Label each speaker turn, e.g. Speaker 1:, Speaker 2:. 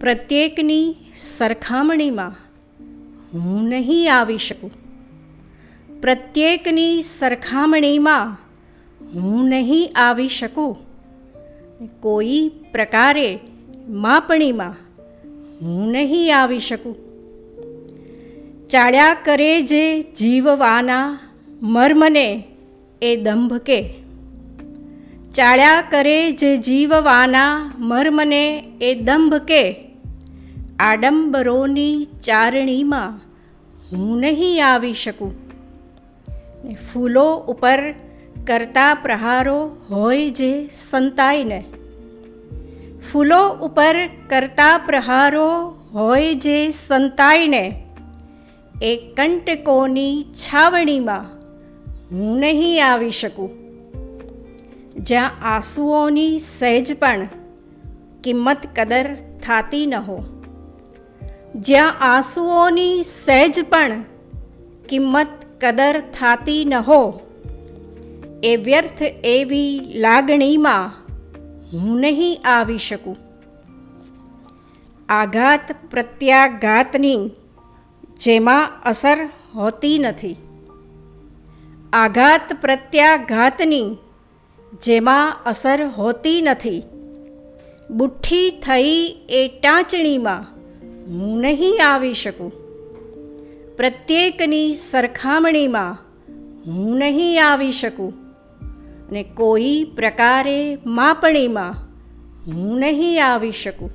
Speaker 1: પ્રત્યેકની સરખામણીમાં હું નહીં આવી શકું. પ્રત્યેકની સરખામણીમાં હું નહીં આવી શકું. કોઈ પ્રકારે માપણીમાં હું નહીં આવી શકું. ચાળ્યા કરે જે જીવવાના મર્મને એ દંભ કે ચાળ્યા કરે જે જીવવાના મર્મને એ દંભ કે આડંબરોની ચારણીમાં હું નહીં આવી શકું. ને ફૂલો ઉપર કરતા પ્રહારો હોય જે સંતાઈને. ફૂલો ઉપર કરતા પ્રહારો હોય જે સંતાઈને. એ કંટકોની છાવણીમાં હું નહીં આવી શકું. જ્યાં આંસુઓની સહેજ પણ કિંમત કદર થાતી ન હો. જ્યાં આંસુઓની સહેજ પણ કિંમત કદર થાતી ન હો, એ વ્યર્થ એવી લાગણીમાં હું નહીં આવી શકું. આઘાત પ્રત્યાઘાતની જેમાં અસર હોતી નથી. આઘાત પ્રત્યાઘાતની જેમાં અસર હોતી નથી. બુઠ્ઠી થઈ એ ટાંચણીમાં હું નહીં આવી શકું. પ્રત્યેકની સરખામણીમાં હું નહીં આવી શકું. અને કોઈ પ્રકારે માપણીમાં હું નહીં આવી શકું.